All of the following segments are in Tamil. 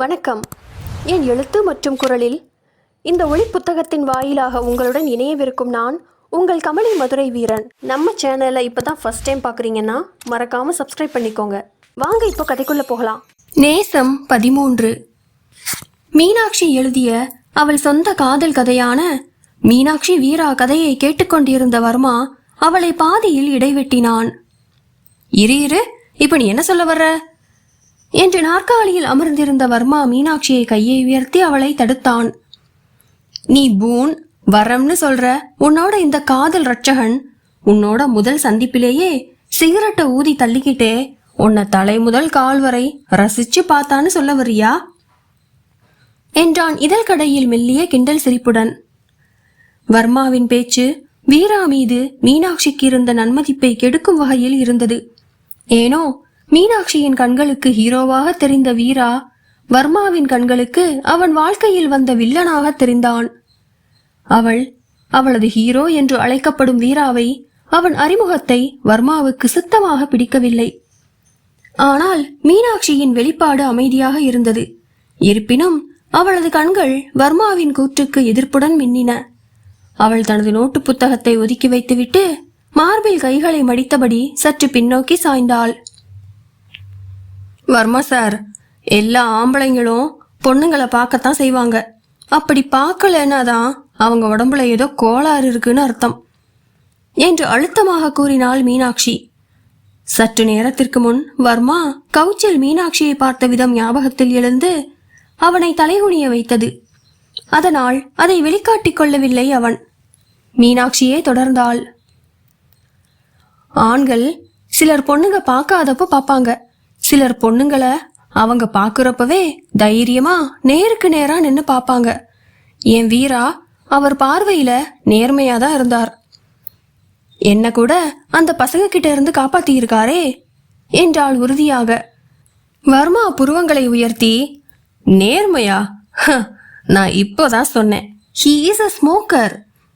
வணக்கம். என் எழுத்து மற்றும் குரலில் இந்த ஒளி புத்தகத்தின் வாயிலாக உங்களுடன் இணையவிருக்கும் நான் உங்கள் கமலி மதுரை வீரன். நம்ம சேனலை இப்போ தான் ஃபஸ்ட் டைம் பார்க்குறீங்கன்னா மறக்காமல் சப்ஸ்கிரைப் பண்ணிக்கோங்க. வாங்க இப்போ கதைக்குள்ளே போகலாம். நேசம் பதிமூன்று. மீனாட்சி எழுதிய அவள் சொந்த காதல் கதையான மீனாட்சி வீரா கதையை கேட்டுக்கொண்டிருந்த வர்மா அவளை பாதியில் இடைவெட்டினான். இரு இரு இப்ப நீ என்ன சொல்ல வர்ற? என்று நாற்காலியில் அமர்ந்திருந்த வர்மா மீனாட்சியை கையை உயர்த்தி அவளை தடுத்தான். நீ பூன் வரம்னு சொல்ற. உன்னோட இந்த காதல் ரட்சகன் உன்னோட முதல் சந்திப்பிலேயே சிகரெட்டை ஊதி தள்ளிக்கிட்டே உன்னை தலை முதல் கால் வரை ரசிச்சு பார்த்தான்னு சொல்ல வரியா என்றான் இதழ் கடையில் மெல்லிய கிண்டல் சிரிப்புடன். வர்மாவின் பேச்சு வீரா மீது மீனாட்சிக்கு இருந்த நன்மதிப்பை கெடுக்கும் வகையில் இருந்தது. ஏனோ மீனாட்சியின் கண்களுக்கு ஹீரோவாக தெரிந்த வீரா வர்மாவின் கண்களுக்கு அவன் வாழ்க்கையில் வந்த வில்லனாக தெரிந்தான். அவள் அவளது ஹீரோ என்று அழைக்கப்படும் வீராவை அவன் அறிமுகத்தை வர்மாவுக்கு சுத்தமாக பிடிக்கவில்லை. ஆனால் மீனாட்சியின் வெளிப்பாடு அமைதியாக இருந்தது. இருப்பினும் அவளது கண்கள் வர்மாவின் கூற்றுக்கு எதிர்ப்புடன் மின்னின. அவள் தனது நோட்டு புத்தகத்தை ஒதுக்கி வைத்துவிட்டு மார்பில் கைகளை மடித்தபடி சற்று பின்னோக்கி சாய்ந்தாள். வர்மா சார் எல்லா ஆம்பளைங்களும் பொண்ணுங்களை பார்க்கத்தான் செய்வாங்க. அப்படி பார்க்கலன்னா தான் அவங்க உடம்புல ஏதோ கோளாறு இருக்குன்னு அர்த்தம். என்று அழுத்தமாக கூறினாள் மீனாட்சி. சற்று நேரத்திற்கு முன் வர்மா கவுச்சில் மீனாட்சியை பார்த்த விதம் ஞாபகத்தில் எழுந்து அவனை தலைகுனிய வைத்தது. அதனால் அதை வெளிக்காட்டிக் கொள்ளவில்லை அவன். மீனாட்சியே தொடர்ந்தாள். ஆண்கள் சிலர் பொண்ணுங்க பார்க்காதப்போ பார்ப்பாங்க. சிலர் பொண்ணுங்களை அவங்க பார்க்குறப்பவே தைரியமா நேருக்கு நேரா நின்று பார்ப்பாங்க என் வீரா அவர் பார்வையில நேர்மையா தான் இருந்தார். என்ன கூட அந்த பசங்க கிட்ட இருந்து காப்பாத்தி இருக்காரே என்றாள் உறுதியாக. வர்மா புருவங்களை உயர்த்தி நேர்மையா? ஹ, நான் இப்போதான் சொன்னேன். ஹீ இஸ் அ ஸ்மோக்கர்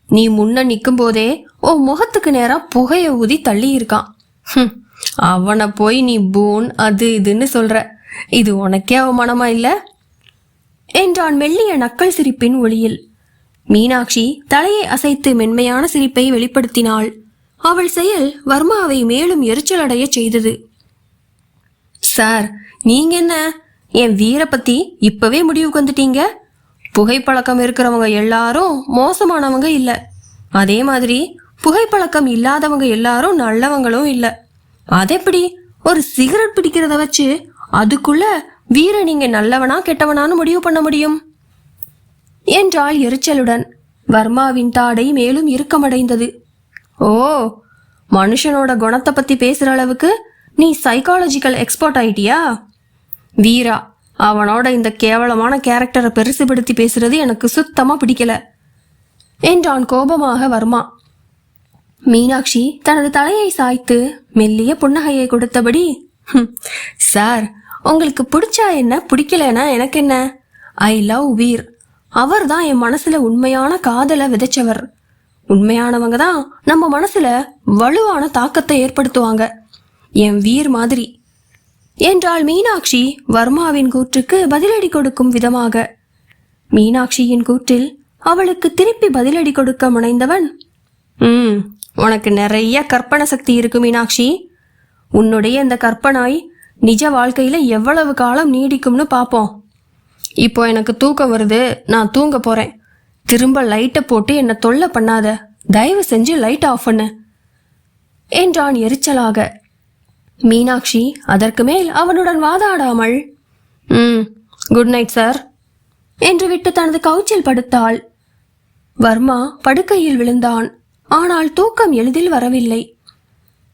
நீ முன்ன நிற்கும் போதே உன் முகத்துக்கு நேரா புகையை ஊதி தள்ளி இருக்கான் ஹம், அவனை போய் நீ பூன் அது இதுன்னு சொல்ற. இது உனக்கே அவமானமா இல்ல? என்றான் மெல்லிய நக்கல் சிரிப்பின் ஒளியில். மீனாட்சி தலையை அசைத்து மென்மையான சிரிப்பை வெளிப்படுத்தினாள். அவள் செயல் வர்மாவை மேலும் எரிச்சலடையச் செய்தது. சார் நீங்க என்ன? என் வீரை பத்தி இப்பவே முடிவுக்கு வந்துட்டீங்க புகைப்பழக்கம் இருக்கிறவங்க எல்லாரும் மோசமானவங்க இல்லை. அதே மாதிரி புகைப்பழக்கம் இல்லாதவங்க எல்லாரும் நல்லவங்களும் இல்லை. அதெப்படி? ஒரு சிகரெட் பிடிக்கிறத வச்சு அதுக்குள்ள வீர நீங்க நல்லவனா கெட்டவனான்னு முடிவு பண்ண முடியும். என்றாள் எரிச்சலுடன். வர்மாவின் தாடை மேலும் இறுக்கமடைந்தது. ஓ மனுஷனோட குணத்தை பத்தி பேசுற அளவுக்கு நீ சைக்காலஜிக்கல் எக்ஸ்பர்ட் ஆயிட்டியா? வீரா அவனோட இந்த கேவலமான கேரக்டரை பெருசுபடுத்தி பேசுறது எனக்கு சுத்தமா பிடிக்கல. என்றான் கோபமாக வர்மா. மீனாட்சி தனது தலையை சாய்த்து மெல்லிய புன்னகையை கொடுத்தபடி சார் உங்களுக்கு பிடிச்சா என்ன பிடிக்கலனா எனக்கு என்ன ஐ லவ் வீர். அவர் தான் என் மனசுல உண்மையான காதலை விதைச்சவர். உண்மையானவங்க தான் நம்ம மனசுல வலுவான தாக்கத்தை ஏற்படுத்துவாங்க. என் வீர் மாதிரி. என்றாள் மீனாட்சி வர்மாவின் கூற்றுக்கு பதிலடி கொடுக்கும் விதமாக. மீனாட்சியின் கூற்றில் அவளுக்கு திருப்பி பதிலடி கொடுக்க முனைந்தவன் ம் உனக்கு நிறைய கற்பனை சக்தி இருக்கு மீனாட்சி. உன்னுடைய இந்த கற்பனாய் நிஜ வாழ்க்கையில எவ்வளவு காலம் நீடிக்கும்னு பார்ப்போம் இப்போ எனக்கு தூக்கம் வருது நான் தூங்க போறேன். திரும்ப லைட்டை போட்டு என்னை தொல்லை பண்ணாத. தயவு செஞ்சு லைட் ஆஃப் பண்ணு. என்றான் எரிச்சலாக. மீனாட்சி அதற்கு மேல் அவனுடன் வாதாடாமல் ம் குட் நைட் சார் என்று விட்டு தனது கவுச்சில் படுத்தாள். வர்மா படுக்கையில் விழுந்தான். ஆனால் தூக்கம் எளிதில் வரவில்லை.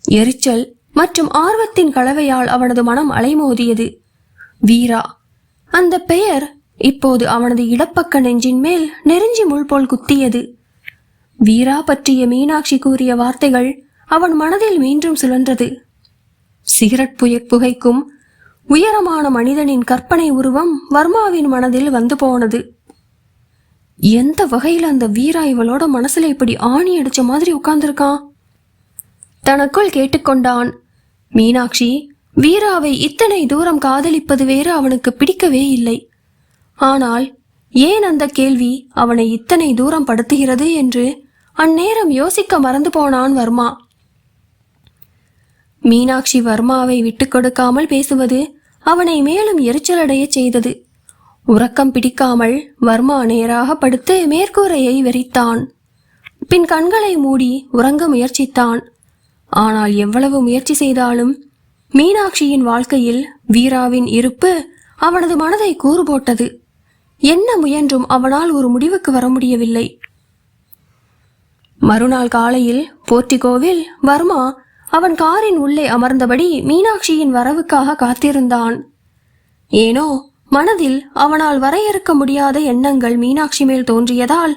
எரிச்சல் மற்றும் ஆர்வத்தின் கலவையால் அவனது மனம் அலைமோதியது. வீரா அந்த பெயர் இப்போது அவனது இடப்பக்க நெஞ்சின் மேல் நெருஞ்சி முள் போல் குத்தியது. வீரா பற்றிய மீனாட்சி கூறிய வார்த்தைகள் அவன் மனதில் மீண்டும் சுழன்றது. சிகரெட் புய புகைக்கும் உயரமான மனிதனின் கற்பனை உருவம் வர்மாவின் மனதில் வந்து போனது. எந்த வகையில் அந்த வீரா இவளோட மனசுல இப்படி ஆணி அடிச்ச மாதிரி உட்கார்ந்துருக்கான்? தனக்குள் கேட்டுக்கொண்டான் மீனாட்சி வீராவை இத்தனை தூரம் காதலிப்பது வேறு அவனுக்கு பிடிக்கவே இல்லை. ஆனால் ஏன் அந்த கேள்வி அவனை இத்தனை தூரம் படுத்துகிறது என்று அந்நேரம் யோசிக்க மறந்து போனான் வர்மா. மீனாட்சி வர்மாவை விட்டு கொடுக்காமல் பேசுவது அவனை மேலும் எரிச்சலடையச் செய்தது. உறக்கம் பிடிக்காமல் வர்மா நேராக படுத்து மேற்கூரையை வெறித்தான். பின் கண்களை மூடி உறங்க முயற்சித்தான். ஆனால் எவ்வளவு முயற்சி செய்தாலும் மீனாட்சியின் வாழ்க்கையில் வீராவின் இருப்பு அவனது மனதை கூறு போட்டது என்ன முயன்றும் அவனால் ஒரு முடிவுக்கு வர முடியவில்லை. மறுநாள் காலையில் போர்ட்டிகோவில் வர்மா அவன் காரின் உள்ளே அமர்ந்தபடி மீனாட்சியின் வரவுக்காக காத்திருந்தான். ஏனோ மனதில் அவனால் வரையறுக்க முடியாத எண்ணங்கள் மீனாட்சி மேல் தோன்றியதால்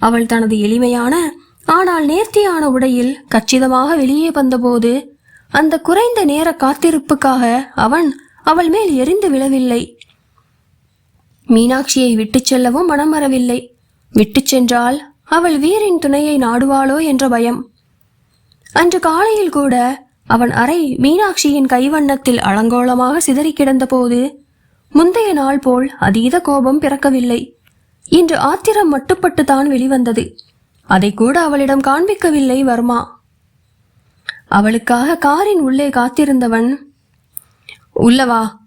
அவள் தனது எளிமையான ஆனால் நேர்த்தியான உடையில் கச்சிதமாக வெளியே வந்தபோது அந்த குறைந்த நேர காத்திருப்புக்காக அவன் அவள் மேல் எரிந்து விழவில்லை. மீனாட்சியை விட்டுச் செல்லவும் மனம் வரவில்லை விட்டுச் சென்றால் அவள் வீரின் துணையை நாடுவாளோ என்ற பயம். அன்று காலையில் கூட அவன் அறை மீனாட்சியின் கைவண்ணத்தில் அலங்கோலமாக சிதறி கிடந்தபோது முந்தைய நாள் போல் அதீத கோபம் பிறக்கவில்லை. இன்று ஆத்திரம் மட்டுப்பட்டு தான் வெளிவந்தது. அதை கூட அவளிடம் காண்பிக்கவில்லை வர்மா. அவளுக்காக காரின் உள்ளே காத்திருந்தவன் உள்ளவா?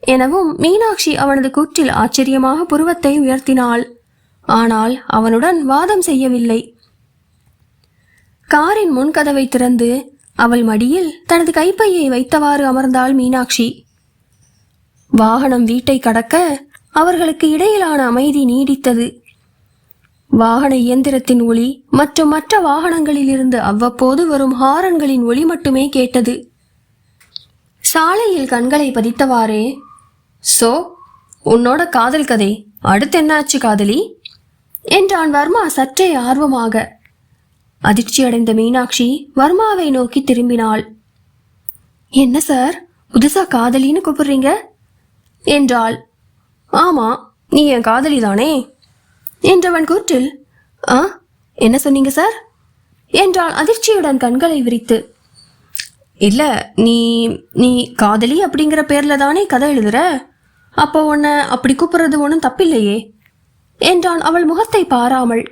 எனவும் மீனாட்சி அவனது கூற்றில் ஆச்சரியமாக புருவத்தை உயர்த்தினாள். ஆனால் அவனுடன் வாதம் செய்யவில்லை. காரின் முன்கதவை திறந்து அவள் மடியில் தனது கைப்பையை வைத்தவாறு அமர்ந்தாள் மீனாட்சி. வாகனம் வீட்டை கடக்க அவர்களுக்கு இடையிலான அமைதி நீடித்தது. வாகன இயந்திரத்தின் ஒளி மற்றும் மற்ற வாகனங்களிலிருந்து அவ்வப்போது வரும் ஹாரன்களின் ஒளி மட்டுமே கேட்டது. சாலையில் கண்களை பதித்தவாறே சோ உன்னோட காதல் கதை அடுத்து என்னாச்சு காதலி? என்றான் வர்மா சற்றே ஆர்வமாக. அதிர்ச்சியடைந்த மீனாட்சி வர்மாவை நோக்கி திரும்பினாள். என்ன சார் புதுசா காதலின்னு கூப்பிடுறீங்க? என்றாள். ஆமா நீ என் காதலி தானே என்றவன் கூற்றில் ஆ என்ன சொன்னீங்க சார்? என்றாள் அதிர்ச்சியுடன் கண்களை விரித்து. இல்ல நீ நீ காதலி அப்படிங்கிற பேர்ல தானே கதை எழுதுற? அப்போ உன்னை அப்படி கூப்பிடுறது ஒன்றும் தப்பில்லையே? என்றான் அவள் முகத்தை பாராமல்.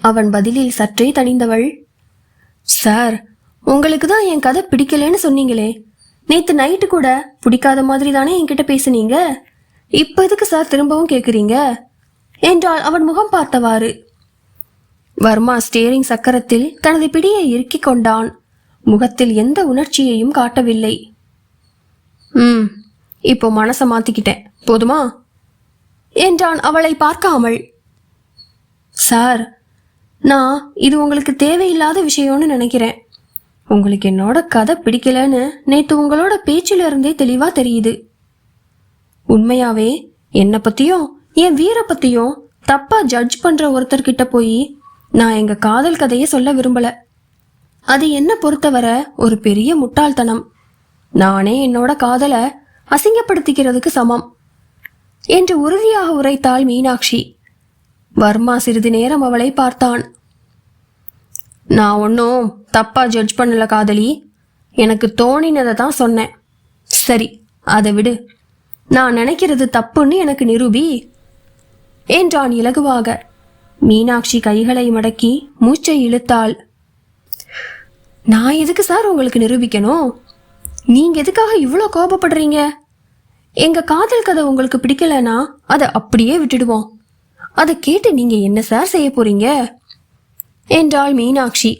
அவன் பதிலில் சற்றே தணிந்தவள் சார் உங்களுக்கு தான் என் கதை பிடிக்கலன்னு சொன்னீங்களே நேத்து நைட்டு கூட பிடிக்காத மாதிரி தானே என்கிட்ட பேசுனீங்க? இப்ப எதுக்கு சார் திரும்பவும் கேக்குறீங்க? என்றால் அவன் முகம் பார்த்தவாறு. வர்மா ஸ்டேரிங் சக்கரத்தில் தனது பிடியை இறுக்கிக் கொண்டான். முகத்தில் எந்த உணர்ச்சியையும் காட்டவில்லை. ம் இப்போ மனசை மாத்திக்கிட்டேன். போதுமா? என்றான் அவளை பார்க்காமல். சார் நான் இது உங்களுக்கு தேவையில்லாத விஷயம்னு நினைக்கிறேன். உங்களுக்கு என்னோட கதை பிடிக்கலன்னு நேத்து உங்களோட பேச்சில இருந்தே தெளிவா தெரியுது. உண்மையாவே என்னை பத்தியும் என் வீர பத்தியும் தப்பா ஜட்ஜ் பண்ற ஒருத்தர்கிட்ட போய் நான் எங்க காதல் கதையை சொல்ல விரும்பல. அது என்ன பொறுத்தவரை ஒரு பெரிய முட்டாள்தனம். நானே என்னோட காதலை அசிங்கப்படுத்திக்கிறதுக்கு சமம் என்று உறுதியாக உரைத்தாள் மீனாட்சி. வர்மா சிறிது நேரம் அவளை பார்த்தான். நான் ஒன்றும் தப்பாக ஜட்ஜ் பண்ணல காதலி. எனக்கு தோணினதை தான் சொன்னேன். சரி அதை விடு. நான் நினைக்கிறது தப்புன்னு எனக்கு நிரூபி. என்றான் இலகுவாக. மீனாட்சி கைகளை மடக்கி மூச்சை இழுத்தாள். நான் எதுக்கு சார் உங்களுக்கு நிரூபிக்கணும்? நீங்க எதுக்காக இவ்வளோ கோபப்படுறீங்க? எங்க காதல் கதை உங்களுக்கு பிடிக்கலனா அதை அப்படியே விட்டுடுவோம். அதை கேட்டு நீங்க என்ன சார் செய்ய போறீங்க? என்றாள் மீனாட்சி.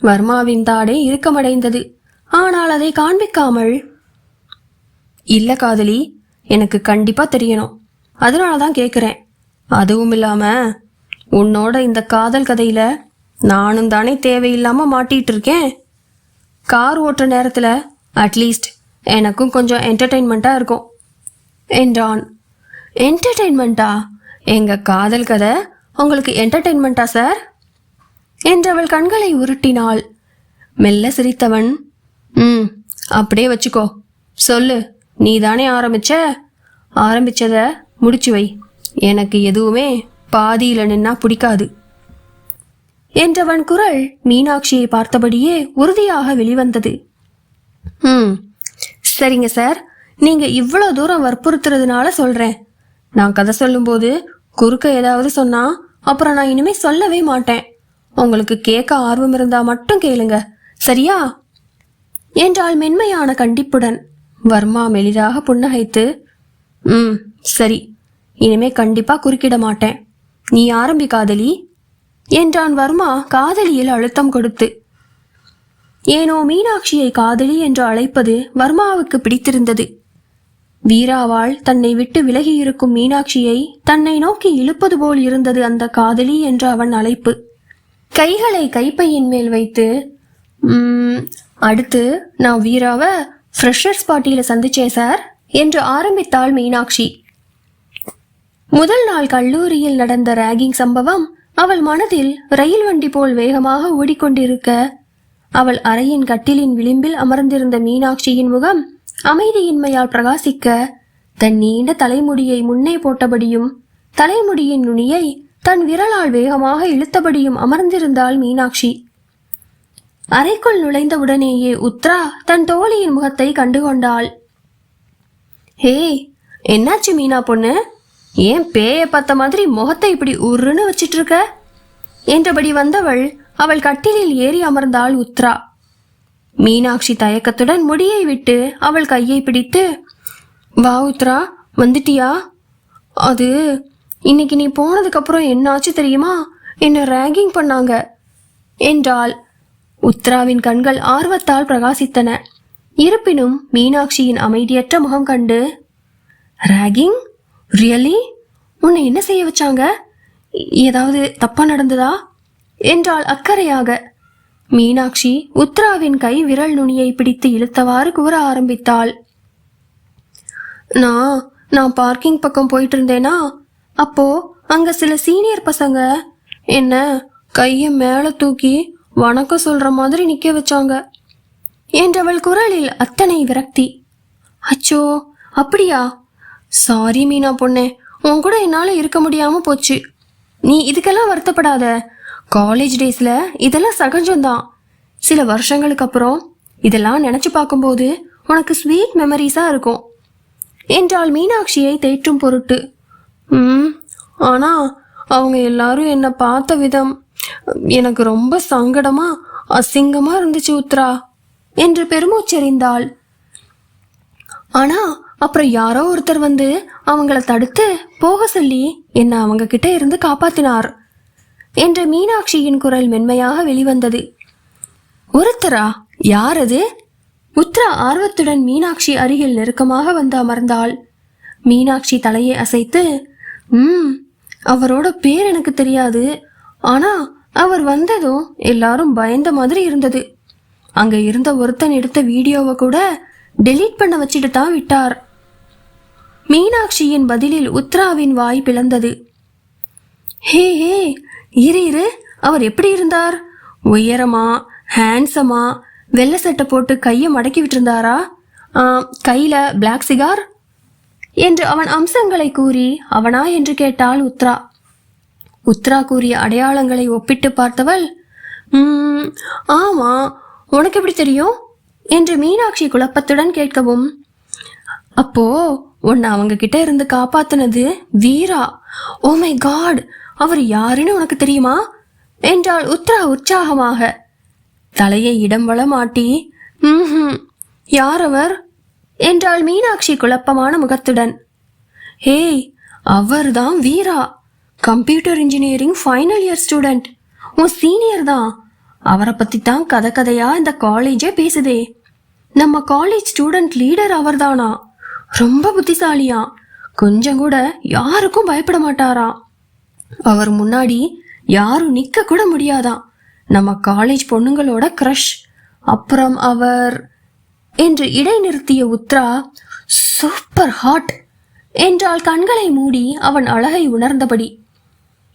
வர்மாவின் தாடை இறுக்கமடைந்தது. ஆனால் அதை காண்பிக்காமல் இல்ல காதலி எனக்கு கண்டிப்பா தெரியணும். அதனால தான் கேட்குறேன் அதுவும் இல்லாம உன்னோட இந்த காதல் கதையில நானும் தானே தேவையில்லாம மாட்டிட்டு இருக்கேன் கார் ஓட்டுற நேரத்துல அட்லீஸ்ட் எனக்கும் கொஞ்சம் என்டர்டெயின்மெண்ட்டாக இருக்கும் என்றான். என்டர்டெயின்மெண்ட்டா எங்க காதல் கதை உங்களுக்கு என்டர்டெயின்மெண்ட்டா சார் என்றவள் கண்களை உருட்டினாள். மெல்ல சிரித்தவன் ம் அப்படியே வச்சுக்கோ. சொல்லு நீ தானே ஆரம்பிச்ச? ஆரம்பிச்சத முடிச்சு வை. எனக்கு எதுவுமே பாதியில் நின்னா பிடிக்காது. என்றவன் குரல் மீனாட்சியை பார்த்தபடியே உறுதியாக வெளிவந்தது. ம் சரிங்க சார் நீங்க இவ்வளோ தூரம் வற்புறுத்துறதுனால சொல்றேன். நான் கதை சொல்லும்போது குறுக்க ஏதாவது சொன்னா அப்புறம் நான் இனிமே சொல்லவே மாட்டேன். உங்களுக்கு கேட்க ஆர்வம் இருந்தா மட்டும் கேளுங்க. சரியா? என்றாள் மென்மையான கண்டிப்புடன். வர்மா மெலிதாக புன்னகைத்து ம் சரி. இனிமே கண்டிப்பா குறுக்கிட மாட்டேன். நீ ஆரம்பி காதலி? என்றான் வர்மா காதலியில் அழுத்தம் கொடுத்து. ஏனோ மீனாட்சியை காதலி என்று அழைப்பது வர்மாவுக்கு பிடித்திருந்தது. வீராவாள் தன்னை விட்டு விலகி இருக்கும் மீனாட்சியை தன்னை நோக்கி இழுப்பது போல் இருந்தது அந்த காதலி என்ற அவன் அழைப்பு. கைகளை கைப்பையின் மேல் வைத்து அடுத்து நான் வீராவை ஃப்ரெஷர்ஸ் பார்ட்டியில் சந்திச்சேன் சார் என்று ஆரம்பித்தாள் மீனாட்சி. முதல் நாள் கல்லூரியில் நடந்த ராகிங் சம்பவம் அவள் மனதில் ரயில் வண்டி போல் வேகமாக ஓடிக்கொண்டிருக்க அவள் அறையின் கட்டிலின் விளிம்பில் அமர்ந்திருந்த மீனாட்சியின் முகம் அமைதியின்மையால் பிரகாசிக்க தன் நீண்ட தலைமுடியை முன்னே போட்டபடியும் தலைமுடியின் நுனியை தன் விரலால் வேகமாக இழுத்தபடியும் அமர்ந்திருந்தாள் மீனாட்சி. அறைக்குள் நுழைந்தவுடனேயே உத்ரா தன் தோழியின் முகத்தை கண்டுகொண்டாள். ஹே என்னாச்சு மீனா பொண்ணு? ஏன் பேய பார்த்த மாதிரி முகத்தை இப்படி உருன்னு வச்சிட்டு இருக்க என்றபடி வந்தவள் அவள் கட்டிலில் ஏறி அமர்ந்தாள் உத்ரா. மீனாட்சி தயக்கத்துடன் முடியை விட்டு அவள் கையை பிடித்து வா உத்ரா வந்துட்டியா? அது இன்னைக்கு நீ போனதுக்கப்புறம் என்னாச்சு தெரியுமா? என்ன ரேகிங் பண்ணாங்க? என்றாள். உத்ராவின் கண்கள் ஆர்வத்தால் பிரகாசித்தன. இருப்பினும் மீனாட்சியின் அமைதியற்ற முகம் கண்டு ராகிங் ரியலி உன்னை என்ன செய்ய வச்சாங்க? ஏதாவது தப்பா நடந்ததா? என்றாள் அக்கறையாக. மீனாட்சி உத்ராவின் கை விரல் நுனியை பிடித்து இழுத்தவாறு கூற ஆரம்பித்தாள். நான் நான் பார்க்கிங் பக்கம் போயிட்டு இருந்தேனா அப்போ அங்க சில சீனியர் பசங்க என்ன கைய மேல தூக்கி வணக்கம் சொல்ற மாதிரி நிக்க வச்சாங்க. என்றவள் குரலில் அத்தனை விரக்தி. அச்சோ அப்படியா? சாரி மீனா பொண்ணே உன் கூட என்னால இருக்க முடியாம போச்சு. நீ இதுக்கெல்லாம் வருத்தப்படாத. காலேஜ் டேஸ்ல இதெல்லாம் சகஜம்தான். சில வருஷங்களுக்கு அப்புறம் இதெல்லாம் நினைச்சு பார்க்கும்போது உனக்கு ஸ்வீட் மெமரிஸா இருக்கும். என்றாள் மீனாட்சியை தேற்றும் பொருட்டு. ம் ஆனா அவங்க எல்லாரும் என்னை பார்த்த விதம் எனக்கு ரொம்ப சங்கடமா அசிங்கமா இருந்துச்சு உத்ரா என்று பெருமூச்செறிந்தாள். ஆனா அப்புறம் யாரோ ஒருத்தர் வந்து அவங்கள தடுத்து போக சொல்லி என்னை அவங்க கிட்ட இருந்து காப்பாத்தினார். என்று மீனாட்சியின் குரல் மென்மையாக வெளிவந்தது. ஒருத்தரா? யார் அது உத்ரா ஆர்வத்துடன் மீனாட்சி அருகில் நெருக்கமாக வந்து அமர்ந்தாள். மீனாட்சி தலையை அசைத்து ம் அவரோட பேர் எனக்கு தெரியாது. ஆனா அவர் வந்ததும் எல்லாரும் பயந்த மாதிரி இருந்தது. அங்க இருந்த ஒருத்தன் எடுத்த வீடியோவை கூட டெலீட் பண்ண வச்சுட்டு தான் விட்டார். மீனாட்சியின் பதிலில் உத்ராவின் வாய் பிளந்தது. ஹே ஹே இரு இரு. அவர் எப்படி இருந்தார்? உயரமா ஹேண்ட்ஸமா வெள்ளை சட்டை போட்டு கையை மடக்கி விட்டிருந்தாரா? கையில பிளாக் சிகார் என்று அவன் அம்சங்களை கூறி அவனா? என்று கேட்டாள் உத்ரா. உத்ரா கூறிய அடையாளங்களை ஒப்பிட்டு பார்த்தவள் "ம், ஆமா உனக்கு எப்படி தெரியும்? என்று மீனாட்சி குழப்பத்துடன் கேட்கவும் அப்போ உன்னை அவங்க கிட்ட இருந்து காப்பாத்தினது வீரா. ஓ மை காட் அவர் யாருன்னு உனக்கு தெரியுமா? என்றாள் உத்ரா உற்சாகமாக. தலையை இடம் வளமாட்டி ம் யார் அவர்? என்றாள் மீனாட்சி குழப்பமான முகத்துடன். ஹேய் அவர்தான் Veera. Computer engineering final year student. உன் சீனியர் தான். அவரை பத்தி தான் கதை கதையா இந்த காலேஜே பேசுதே. நம்ம காலேஜ் ஸ்டூடெண்ட் லீடர் அவர்தானா? ரொம்ப புத்திசாலியா கொஞ்சம் கூட யாருக்கும் பயப்பட மாட்டாராம். அவர் முன்னாடி யாரும் நிக்க கூட முடியாதாம் நம்ம காலேஜ் பொண்ணுங்களோட க்ரஷ் அப்புறம் அவர் என்று இடைநிறுத்திய உத்ரா சூப்பர் ஹாட் என்றால் கண்களை மூடி அவன் அழகை உணர்ந்தபடி.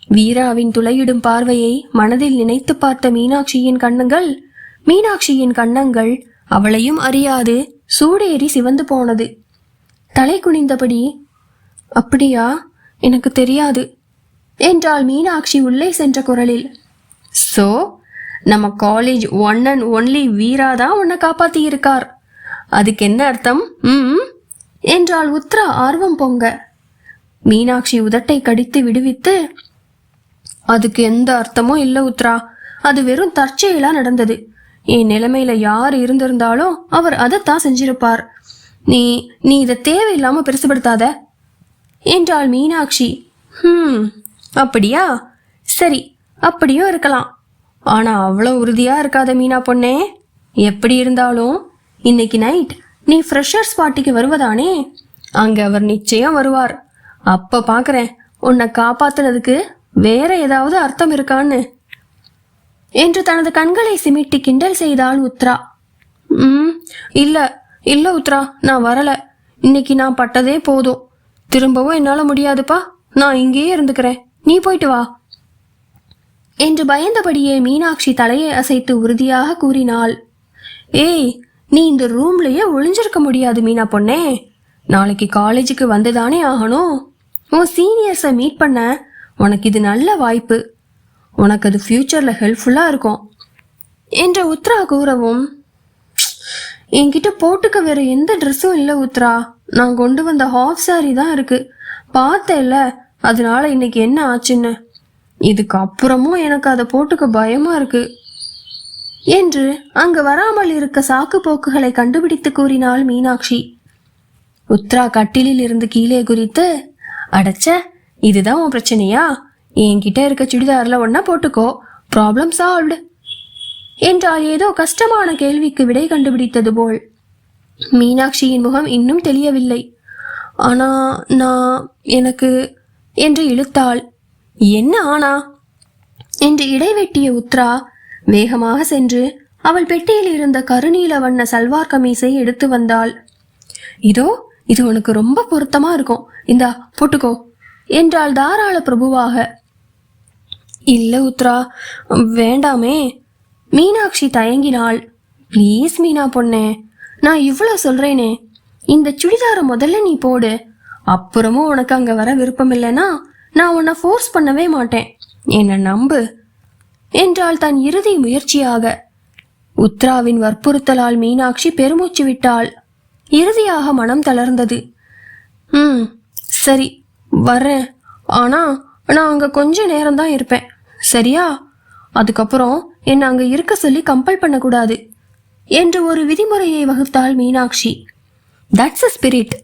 வீராவின் துளையிடும் பார்வையை மனதில் நினைத்து பார்த்த மீனாட்சியின் கண்ணங்கள் மீனாட்சியின் கண்ணங்கள் அவளையும் அறியாது சூடேறி சிவந்து போனது. தலை குனிந்தபடி அப்படியா? எனக்கு தெரியாது. என்றாள் மீனாட்சி உள்ளே சென்ற குரலில். சோ நம்ம college one and only Veera தான் உன்னை காப்பாத்தி இருக்கார் அதுக்கு என்ன அர்த்தம்? ம்? என்றாள் உத்ரா ஆர்வம் பொங்க. மீனாட்சி உதட்டை கடித்து விடுவித்து அதுக்கு எந்த அர்த்தமும் இல்லை உத்ரா. அது வெறும் தற்செயலா நடந்தது. என் நிலைமையில யார் இருந்திருந்தாலும் அவர் அதைத்தான் செஞ்சிருப்பார். நீ நீ இதை தேவையில்லாம பெருசுபடுத்தாத. என்றாள் மீனாட்சி. ஹம். அப்படியா? சரி அப்படியும் இருக்கலாம். ஆனா அவ்வளோ உறுதியா இருக்காத மீனா பொண்ணே. எப்படி இருந்தாலும் இன்னைக்கு நைட் நீ ஃப்ரெஷர்ஸ் பார்ட்டிக்கு வருவதானே? அங்க அவர் நிச்சயம் வருவார். அப்ப பாக்குறேன் உன்னை காப்பாத்துனதுக்கு வேற ஏதாவது அர்த்தம் இருக்கான்னு. என்று தனது கண்களை சிமிட்டி கிண்டல் செய்தாள் உத்ரா. ம் இல்ல இல்ல உத்ரா நான் வரல. இன்னைக்கு நான் பட்டதே போதும். திரும்பவும் என்னால முடியாதுப்பா. நான் இங்கேயே இருந்துக்கிறேன். நீ போயிட்டு வா. என்று பயந்தபடியே மீனாட்சி தலையை அசைத்து உறுதியாக கூறினாள். ஏய் நீ இந்த ரூம்லயே ஒளிஞ்சிருக்க முடியாது மீனா பொண்ணே நாளைக்கு காலேஜுக்கு வந்துதானே ஆகணும். உன் சீனியர்ஸை மீட் பண்ண உனக்கு இது நல்ல வாய்ப்பு. உனக்கு அது ஃப்யூச்சரில் ஹெல்ப்ஃபுல்லா இருக்கும். என்ற உத்ரா கூறவும் என்கிட்ட போட்டுக்க வேற எந்த ட்ரெஸ்ஸும் இல்லை உத்ரா. நான் கொண்டு வந்த ஹாஃப் சாரி தான் இருக்கு. பார்த்தேல்ல அதனால இன்னைக்கு என்ன ஆச்சுன்னு? இதுக்கு அப்புறமும் எனக்கு அதை போட்டுக்க பயமா இருக்கு. என்று அங்கு வராமல் இருக்க சாக்கு போக்குகளை கண்டுபிடித்து கூறினாள் மீனாட்சி. உத்ரா கட்டிலில் இருந்து கீழே குறித்து அடச்ச இதுதான் உன் பிரச்சனையா? என்கிட்ட இருக்க சுடிதாரில் ஒன்னா போட்டுக்கோ. ப்ராப்ளம் சால்வ்டு என்றால் ஏதோ கஷ்டமான கேள்விக்கு விடை கண்டுபிடித்தது போல். மீனாட்சியின் முகம் இன்னும் தெரியவில்லை ஆனா நான் எனக்கு என்று இழுத்தாள். என்ன ஆனா? என்று இடைவெட்டிய உத்ரா வேகமாக சென்று அவள் பெட்டியில் இருந்த கருநீல வண்ண சல்வார் கமீஸை எடுத்து வந்தாள். இதோ இது உனக்கு ரொம்ப பொருத்தமா இருக்கும். இந்தா போட்டுக்கோ என்றாள் தாராள பிரபுவாக. இல்ல உத்ரா வேண்டாமே மீனாட்சி தயங்கினாள். ப்ளீஸ் மீனா பொண்ணே நான் இவ்வளோ சொல்றேனே. இந்த சுடிதாரை முதல்ல நீ போடு. அப்புறமும் உனக்கு அங்க வர விருப்பம் இல்லைன்னா நான் உன்னை ஃபோர்ஸ் பண்ணவே மாட்டேன். என்னை நம்பு. என்றால் தன் இறுதி முயற்சியாக. உத்ராவின் வற்புறுத்தலால் மீனாட்சி பெருமூச்சு விட்டாள். இறுதியாக மனம் தளர்ந்தது. ம் சரி வர்றேன். ஆனா நான் அங்க கொஞ்ச நேரம் தான் இருப்பேன். சரியா? அதுக்கப்புறம் என்னை அங்க இருக்க சொல்லி கம்பல் பண்ணக்கூடாது. என்று ஒரு விதிமுறையை வகுத்தாள் மீனாட்சி. தட்ஸ் அ ஸ்பிரிட்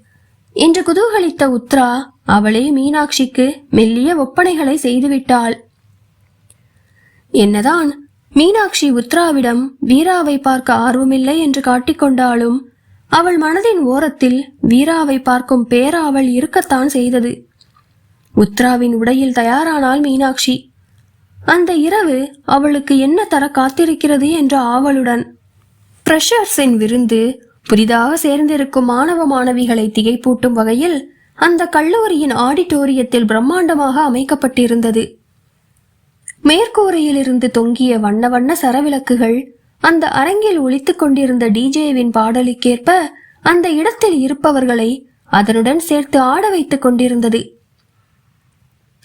என்று குதூகலித்த உத்ரா அவளே மீனாட்சிக்கு மெல்லிய ஒப்பனைகளை செய்துவிட்டாள். என்னதான்? மீனாட்சி உத்ராவிடம் வீராவை பார்க்க ஆர்வமில்லை என்று காட்டிக்கொண்டாலும் அவள் மனதின் ஓரத்தில் வீராவை பார்க்கும் பேராவல் இருக்கத்தான் செய்தது. உத்ராவின் உடையில் தயாரானாள் மீனாட்சி. அந்த இரவு அவளுக்கு என்ன தர காத்திருக்கிறது என்ற ஆவலுடன் ஃப்ரெஷர்ஸின் விருந்து புதிதாக சேர்ந்திருக்கும் மாணவ மாணவிகளை திகைப்பூட்டும் வகையில் அந்த கல்லூரியின் ஆடிட்டோரியத்தில் பிரம்மாண்டமாக அமைக்கப்பட்டிருந்தது. மேற்கூரையிலிருந்து தொங்கிய வண்ண வண்ண சரவிளக்குகள் அந்த அரங்கில் ஒழித்துக் கொண்டிருந்த டிஜேவின் பாடலுக்கேற்ப அந்த இடத்தில் இருப்பவர்களை அதனுடன் சேர்த்து ஆட வைத்துக் கொண்டிருந்தது.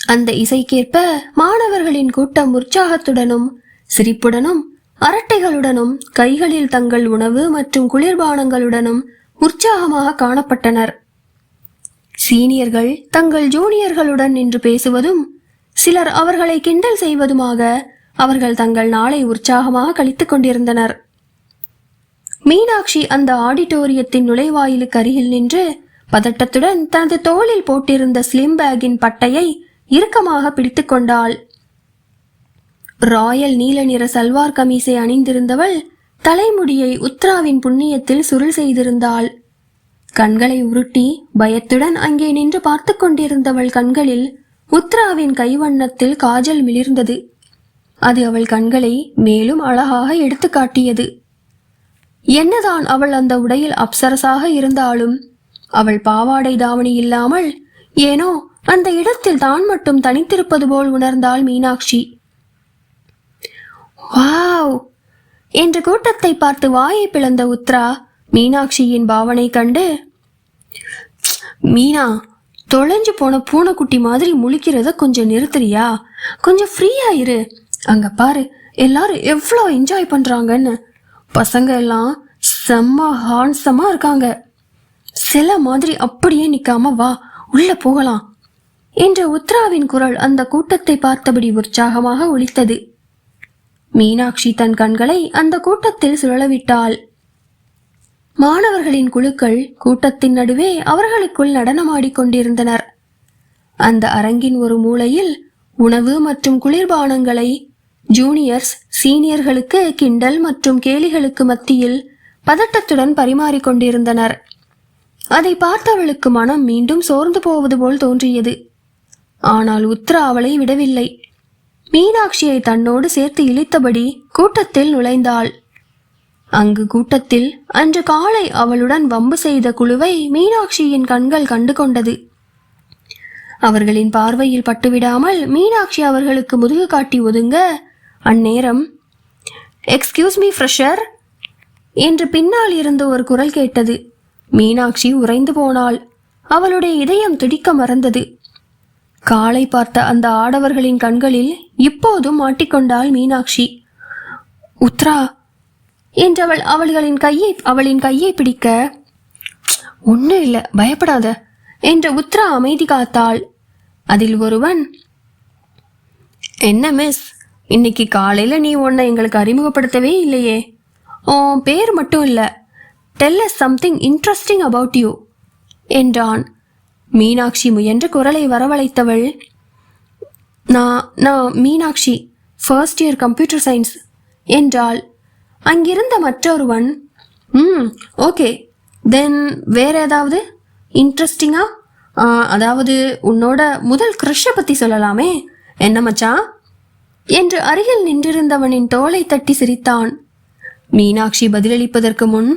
அந்த இசைக்கேற்ப மாணவர்களின் கூட்டம் உற்சாகத்துடனும் சிரிப்புடனும் அரட்டைகளுடனும் கைகளில் தங்கள் உணவு மற்றும் குளிர்பானங்களுடனும் உற்சாகமாக காணப்பட்டனர். சீனியர்கள் தங்கள் ஜூனியர்களுடன் நின்று பேசுவதும் சிலர் அவர்களை கிண்டல் செய்வதுமாக அவர்கள் தங்கள் நாளை உற்சாகமாக கழித்துக் கொண்டிருந்தனர். மீனாட்சி அந்த ஆடிட்டோரியத்தின் நுழைவாயிலுக்கு அருகில் நின்று பதட்டத்துடன் தனது தோளில் போட்டிருந்த ஸ்லிம் பேக்கின் பட்டையை இறுக்கமாக பிடித்துக் கொண்டாள். ராயல் நீல நிற சல்வார் கமீஸை அணிந்திருந்தவள் தலைமுடியை உத்ராவின் புண்ணியத்தில் சுருள் செய்திருந்தாள். கண்களை உருட்டி பயத்துடன் அங்கே நின்று பார்த்து கொண்டிருந்தவள் கண்களில் உத்ராவின் கைவண்ணத்தில் காஜல் மிளிர்ந்தது. அது அவள் கண்களை மேலும் அழகாக எடுத்து காட்டியது. என்னதான் அவள் அந்த உடையில் அப்சரசாக இருந்தாலும் அவள் பாவாடை தாவணி இல்லாமல் ஏனோ அந்த இடத்தில் தான் மட்டும் தனித்திருப்பது போல் உணர்ந்தாள் மீனாட்சி. வாவ்! என்ற கூட்டத்தை பார்த்து வாயை பிளந்த உத்ரா மீனாட்சியின் பாவனை கண்டு மீனா தொலைஞ்சு போன பூனைக்குட்டி மாதிரி முழிக்கிறத கொஞ்சம் நிறுத்துறியா? கொஞ்சம் ஃப்ரீயா இரு. அங்க பாரு எல்லாரும் எவ்வளோ என்ஜாய் பண்றாங்கன்னு. பசங்க எல்லாம் செம்ம ஹான்சமா இருக்காங்க. சில மாதிரி அப்படியே நிக்காம வா உள்ள போகலாம். என்ற உத்ராவின் குரல் அந்த கூட்டத்தை பார்த்தபடி உற்சாகமாக ஒலித்தது. மீனாட்சி தன் கண்களை அந்த கூட்டத்தில் சுழலவிட்டாள். மாணவர்களின் குழுக்கள் கூட்டத்தின் நடுவே அவர்களுக்குள் நடனமாடிக் கொண்டிருந்தனர். அந்த அரங்கின் ஒரு மூலையில் உணவு மற்றும் குளிர்பானங்களை ஜூனியர்ஸ் சீனியர்களுக்கு கிண்டல் மற்றும் கேலிகளுக்கு மத்தியில் பதட்டத்துடன் பரிமாறிக் கொண்டிருந்தனர். அதை பார்த்தவளுக்கு மனம் மீண்டும் சோர்ந்து போவது போல் தோன்றியது. ஆனால் உத்ரா அவளை விடவில்லை. மீனாட்சியை தன்னோடு சேர்த்து இழித்தபடி கூட்டத்தில் நுழைந்தாள். அங்கு கூட்டத்தில் அன்று காலை அவளுடன் வம்பு செய்த குழுவை மீனாட்சியின் கண்கள் கண்டு கொண்டது அவர்களின் பார்வையில் பட்டுவிடாமல் மீனாட்சி அவர்களுக்கு முதுகு காட்டி ஒதுங்க அந்நேரம் எக்ஸ்கியூஸ் மீ ஃப்ரெஷர் என்று பின்னால் இருந்து ஒரு குரல் கேட்டது. மீனாட்சி உறைந்து போனாள். அவளுடைய இதயம் துடிக்க மறந்தது. காலை பார்த்த அந்த ஆடவர்களின் கண்களில் இப்போதும் மாட்டிக்கொண்டாள் மீனாட்சி. உத்ரா! என்றவள் அவள்களின் கையை அவளின் கையை பிடிக்க ஒன்றும் இல்லை பயப்படாத என்ற உத்ரா அமைதி காத்தாள். அதில் ஒருவன் என்ன மிஸ் இன்னைக்கு காலையில நீ உன்னை எங்களுக்கு அறிமுகப்படுத்தவே இல்லையே. உன் பேர் மட்டும் இல்லை tell something interesting about you என்றான். மீனாட்சி முயன்ற குரலை வரவழைத்தவள் நான் நான் Meenakshi first year computer science என்றாள். அங்கிருந்த மற்றொருவன் ம் ஓகே தென் வேற ஏதாவது? இன்ட்ரெஸ்டிங்கா அதாவது உன்னோட முதல் க்ரஷை பற்றி சொல்லலாமே. என்ன மச்சான் என்று அருகில் நின்றிருந்தவனின் தோலை தட்டி சிரித்தான். மீனாட்சி பதிலளிப்பதற்கு முன்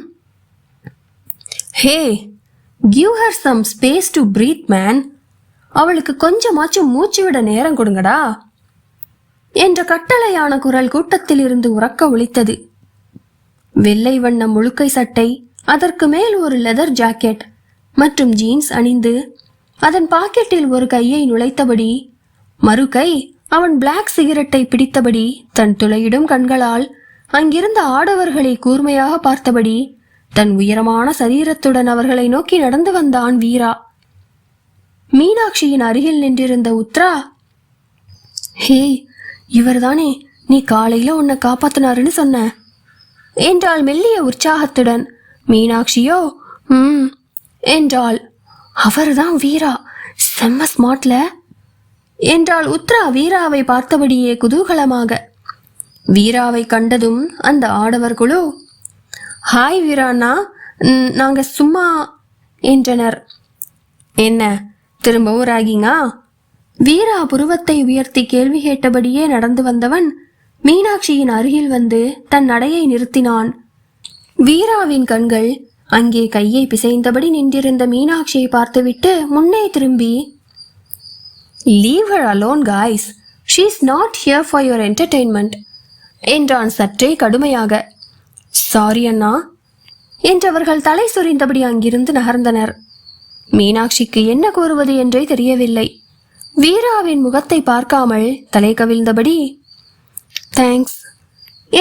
hey give her some space to breathe man அவளுக்கு கொஞ்சமாச்சும் மூச்சு விட நேரம் கொடுங்கடா. என்ற கட்டளையான குரல் கூட்டத்தில் இருந்து உறக்க ஒழித்தது வெள்ளை வண்ண முழுக்கை சட்டை அதற்கு மேல் ஒரு லெதர் ஜாக்கெட் மற்றும் ஜீன்ஸ் அணிந்து அதன் பாக்கெட்டில் ஒரு கையை நுழைத்தபடி மறு கை அவன் பிளாக் சிகரெட்டை பிடித்தபடி தன் துளையிடும் கண்களால் அங்கிருந்த ஆடவர்களை கூர்மையாக பார்த்தபடி தன் உயரமான சரீரத்துடன் அவர்களை நோக்கி நடந்து வந்தான் வீரா. மீனாட்சியின் அருகில் நின்றிருந்த உத்ரா ஹே இவர்தானே நீ காலையில உன்னை காப்பாத்தினாருன்னு சொன்ன. என்றாள் மெல்லிய உற்சாகத்துடன். மீனாட்சியோ? ம். என்றாள். அவர்தான் வீரா செம்ம ஸ்மார்ட்ல. என்றாள் உத்ரா வீராவை பார்த்தபடியே குதூகலமாக. வீராவை கண்டதும் அந்த ஆடவர் குழு ஹாய் வீராண்ணா நாங்கள் சும்மா என்றனர் என்ன திரும்பவும் ராகிங்கா வீரா புருவத்தை உயர்த்தி கேள்வி கேட்டபடியே நடந்து வந்தவன் மீனாட்சியின் அருகில் வந்து தன் நடையை நிறுத்தினான். வீராவின் கண்கள் அங்கே கையை பிசைந்தபடி நின்றிருந்த மீனாட்சியை பார்த்துவிட்டு முன்னே திரும்பி leave her alone guys. She not here for for your என்றான் சற்றே கடுமையாக. சாரி அண்ணா. என்றவர்கள் தலை சொரிந்தபடி அங்கிருந்து நகர்ந்தனர். மீனாட்சிக்கு என்ன கூறுவது என்றே தெரியவில்லை. வீராவின் முகத்தை பார்க்காமல் தலை கவிழ்ந்தபடி தேங்க்ஸ்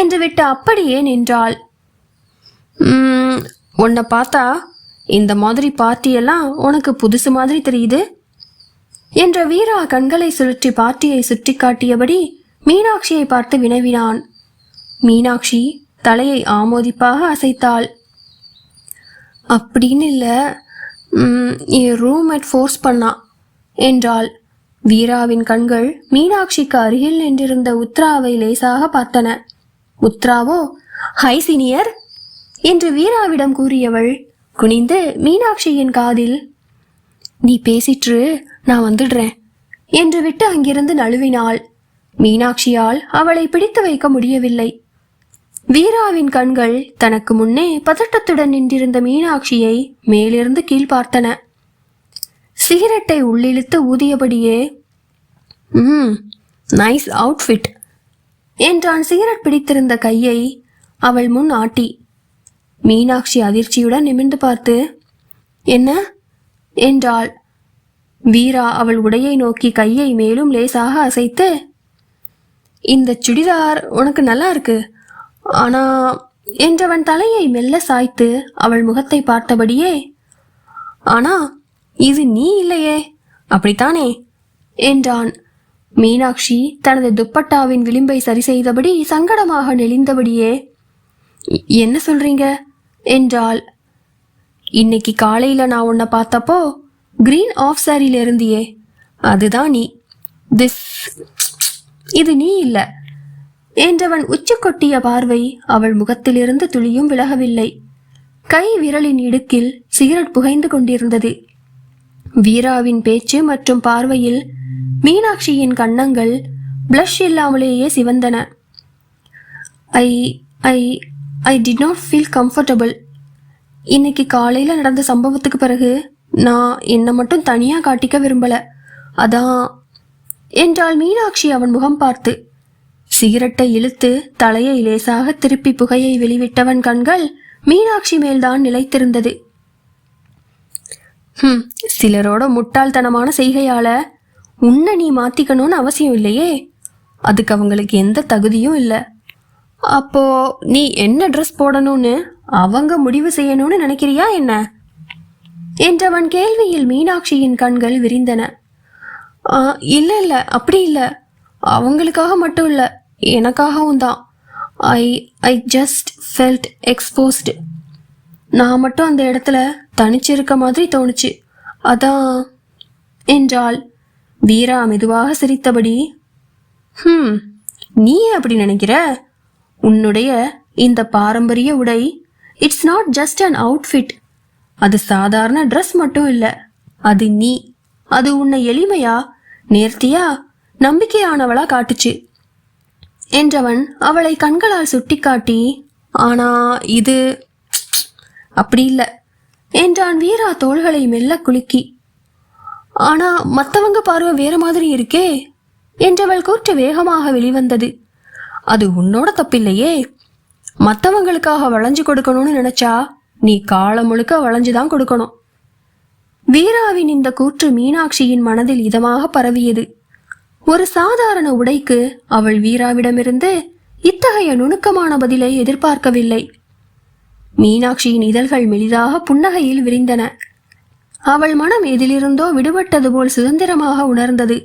என்று விட்டு அப்படியே நின்றாள். உன்னை பார்த்தா இந்த மாதிரி பார்ட்டியெல்லாம் உனக்கு புதுசு மாதிரி தெரியுது? என்ற வீரா கண்களை சுழற்றி பார்ட்டியை சுட்டி காட்டியபடி மீனாட்சியை பார்த்து வினவினான். மீனாட்சி தலையை ஆமோதிப்பாக அசைத்தாள். அப்படின்னு இல்லை. என் ரூம்மேட் ஃபோர்ஸ் பண்ணா என்றாள். வீராவின் கண்கள் மீனாட்சிக்கு அருகில் நின்றிருந்த உத்ராவை லேசாக பார்த்தன. உத்ராவோ? ஹை சீனியர் என்று வீராவிடம் கூறியவள் குனிந்து மீனாட்சியின் காதில். நீ பேசிற்று நான் வந்துடுறேன் என்று விட்டு அங்கிருந்து நழுவினாள். மீனாட்சியால் அவளை பிடித்து வைக்க முடியவில்லை. வீராவின் கண்கள் தனக்கு முன்னே பதட்டத்துடன் நின்றிருந்த மீனாட்சியை மேலிருந்து கீழ் பார்த்தன சிகரெட்டை உள்ளிழுத்து ஊதியபடியே ம் நைஸ் அவுட்ஃபிட் என்றான் சிகரெட் பிடித்திருந்த கையை அவள் முன் ஆட்டி. மீனாட்சி அதிர்ச்சியுடன் நிமிர்ந்து பார்த்து என்ன? என்றாள். வீரா அவள் உடையை நோக்கி கையை மேலும் லேசாக அசைத்து இந்த சுடிதார் உனக்கு நல்லா இருக்கு. ஆனா என்றவன் தலையை மெல்ல சாய்த்து அவள் முகத்தை பார்த்தபடியே ஆனா இது நீ இல்லையே அப்படித்தானே? என்றான். மீனாட்சி தனது துப்பட்டாவின் விளிம்பை சரி செய்தபடி சங்கடமாக நெளிந்தபடியே என்ன சொல்றீங்க? என்றாள். இன்னைக்கு காலையில நான் உன்னை பார்த்தப்போ கிரீன் ஆஃப் சாரியில இருந்தியே அதுதான் நீ. திஸ் இது நீ இல்லை. என்றவன் உச்சி கொட்டிய பார்வை அவள் முகத்திலிருந்து துளியும் விலகவில்லை. கை விரலின் இடுக்கில் சிகரெட் புகைந்து கொண்டிருந்தது. வீராவின் பேச்சு மற்றும் பார்வையில் மீனாட்சியின் கன்னங்கள் ப்ளஷ் இல்லாமலேயே சிவந்தன. I I I did not feel comfortable இன்னைக்கு காலையில் நடந்த சம்பவத்துக்கு பிறகு நான் என்னை மட்டும் தனியாக காட்டிக்க விரும்பல. அதான் என்றால் மீனாட்சி அவன் முகம் பார்த்து. சிகரெட்டை இழுத்து தலையை லேசாக திருப்பி புகையை வெளிவிட்டவன் கண்கள் மீனாட்சி மேல்தான் நிலைத்திருந்தது. ஹம் சிலரோட முட்டாள்தனமான செய்கையால உன்னை நீ மாத்திக்கணும்னு அவசியம் இல்லையே. அதுக்கு அவங்களுக்கு எந்த தகுதியும் இல்லை. அப்போ நீ என்ன ட்ரெஸ் போடணும்னு அவங்க முடிவு செய்யணும்னு நினைக்கிறியா என்ன? என்றவன் கேள்வியில் மீனாட்சியின் கண்கள் விரிந்தன. இல்லை இல்லை அப்படி இல்லை. அவங்களுக்காக மட்டும் இல்லை. எனக்காகவும் தான். I I just felt exposed நான் மட்டும் அந்த இடத்துல தனிச்சிருக்க மாதிரி தோணுச்சு. அதான் என்றாள். வீரா மெதுவாக சிரித்தபடி ஹம் நீ ஏன் அப்படி நினைக்கிற? உன்னுடைய இந்த பாரம்பரிய உடை it's not just an outfit அது சாதாரண ட்ரெஸ் மட்டும் இல்லை. அது நீ. அது உன்னை எளிமையா நேர்த்தியா நம்பிக்கையானவளா காட்டுச்சு. என்றவன் அவளை கண்களால் சுட்டிக்காட்டி ஆனா இது அப்படி இல்ல என்றான் வீரா தோள்களை மெல்ல குலுக்கி. ஆனா மத்தவங்க பார்வை வேற மாதிரி இருக்கே என்றவள் கூற்று வேகமாக வெளிவந்தது. அது உன்னோட தப்பில்லையே. மத்தவங்களுக்காக வளைஞ்சு கொடுக்கணும்னு நினைச்சா நீ காலம் முழுக்க வளைஞ்சுதான் கொடுக்கணும். வீராவின் இந்த கூற்று மீனாட்சியின் மனதில் இதமாக பரவியது. ஒரு சாதாரண உடைக்கு அவள் வீராவிடமிருந்து இத்தகைய நுணுக்கமான பதிலை எதிர்பார்க்கவில்லை. மீனாட்சியின் இதழ்கள் மெலிதாக புன்னகையில் விரிந்தன. அவள் மனம் எதிலிருந்தோ விடுபட்டது போல் சுதந்திரமாக உணர்ந்தது.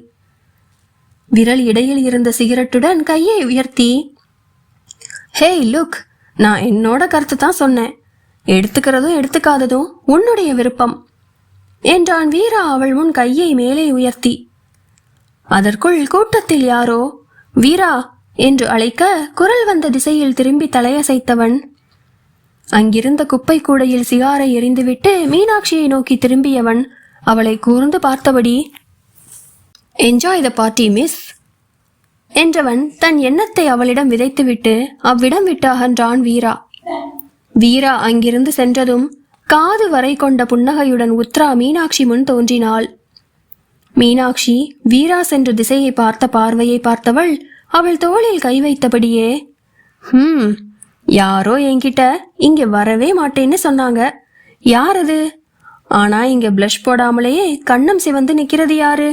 விரல் இடையில் இருந்த சிகரெட்டுடன் கையை உயர்த்தி ஹேய் லுக் நான் என்னோட கருத்து தான் சொன்னேன். எடுத்துக்கிறதும் எடுத்துக்காததும் உன்னுடைய விருப்பம் என்றான் வீரா அவள் முன் கையை மேலே உயர்த்தி. அதற்குள் கூட்டத்தில் யாரோ? வீரா என்று அழைக்க குரல் வந்த திசையில் திரும்பி தலையசைத்தவன். அங்கிருந்த குப்பை கூடையில் சிகாரை எறிந்துவிட்டு மீனாட்சியை நோக்கி திரும்பியவன். அவளை கூர்ந்து பார்த்தபடி என்ஜாய் த பார்ட்டி மிஸ் என்றவன் தன் எண்ணத்தை அவளிடம் விதைத்துவிட்டு அவ்விடம் விட்டு அகன்றான் வீரா. வீரா அங்கிருந்து சென்றதும் காது வரை கொண்ட புன்னகையுடன் உத்ரா மீனாட்சி முன் தோன்றினாள். மீனாட்சி வீரா சென்ற திசையை பார்த்த பார்வையை பார்த்தவள் அவள் தோளில் கை வைத்தபடியே ஹம் யாரோ என்கிட்ட இங்க வரவே மாட்டேன்னு சொன்னாங்க. யார் அது? ஆனா இங்க ப்ளஷ் போடாமலேயே கண்ணம் சிவந்து நிக்கிறது யாரு?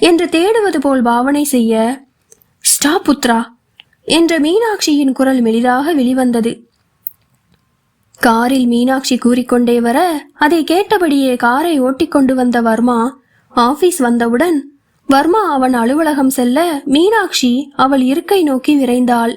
என்று தேடுவது போல் பாவனை செய்ய ஸ்டா புத்ரா என்ற மீனாட்சியின் குரல் மெலிதாக வெளிவந்தது. காரில் மீனாட்சி கூறிக்கொண்டே வர அதை கேட்டபடியே காரை ஓட்டிக்கொண்டு வந்த வர்மா ஆபீஸ் வந்தவுடன் வர்மா அவன் அலுவலகம் செல்ல மீனாட்சி அவள் இருக்கை நோக்கி விரைந்தாள்.